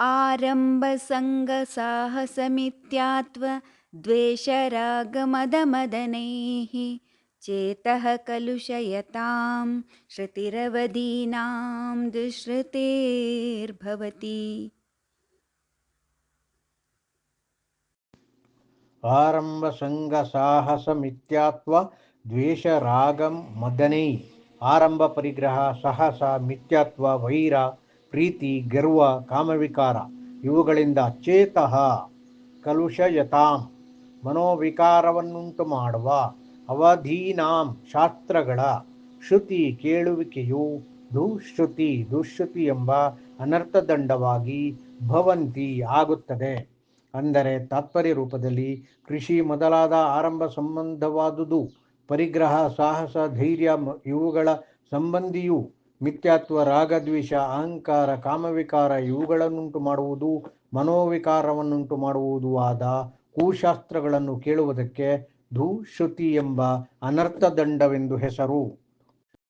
आरम्भसङ्गसाहसमित्यात्वद्वेषरागमदमदनैः चेतः कलुषयतां श्रुतिरवदीनां दुश्रुतेर्भवति। आरम्भसङ्गसाहसमित्यात्वा द्वेषरागं मदनै आरम्भपरिग्रहः सहसा सहसामित्यात्वा वैरा ಪ್ರೀತಿ, ಗರ್ವ, ಕಾಮವಿಕಾರ, ಇವುಗಳಿಂದ ಚೇತಃ ಕಲುಷಯತಾಂ, ಮನೋವಿಕಾರವನ್ನುಂಟು ಮಾಡುವ ಅವಧೀನಾಂ ಶಾಸ್ತ್ರಗಳ ಶ್ರುತಿ ಕೇಳುವಿಕೆಯು ದುಶ್ರುತಿ ದುಶ್ರುತಿ ಎಂಬ ಅನರ್ಥದಂಡವಾಗಿ ಭವಂತಿ ಆಗುತ್ತದೆ. ಅಂದರೆ ತಾತ್ಪರ್ಯ ರೂಪದಲ್ಲಿ ಕೃಷಿ ಮೊದಲಾದ ಆರಂಭ ಸಂಬಂಧವಾದುದು, ಪರಿಗ್ರಹ, ಸಾಹಸ, ಧೈರ್ಯ ಇವುಗಳ ಸಂಬಂಧಿಯು ಮಿಥ್ಯಾತ್ವ ರಾಗದ್ವೇಷ ಅಹಂಕಾರ, ಕಾಮವಿಕಾರ ಇವುಗಳನ್ನುಂಟು ಮಾಡುವುದು, ಮನೋವಿಕಾರವನ್ನುಂಟು ಮಾಡುವುದು ಆದ ಕುಶಾಸ್ತ್ರಗಳನ್ನು ಕೇಳುವುದಕ್ಕೆ ಧೂಶ್ರುತಿ ಎಂಬ ಅನರ್ಥದಂಡವೆಂದು ಹೆಸರು.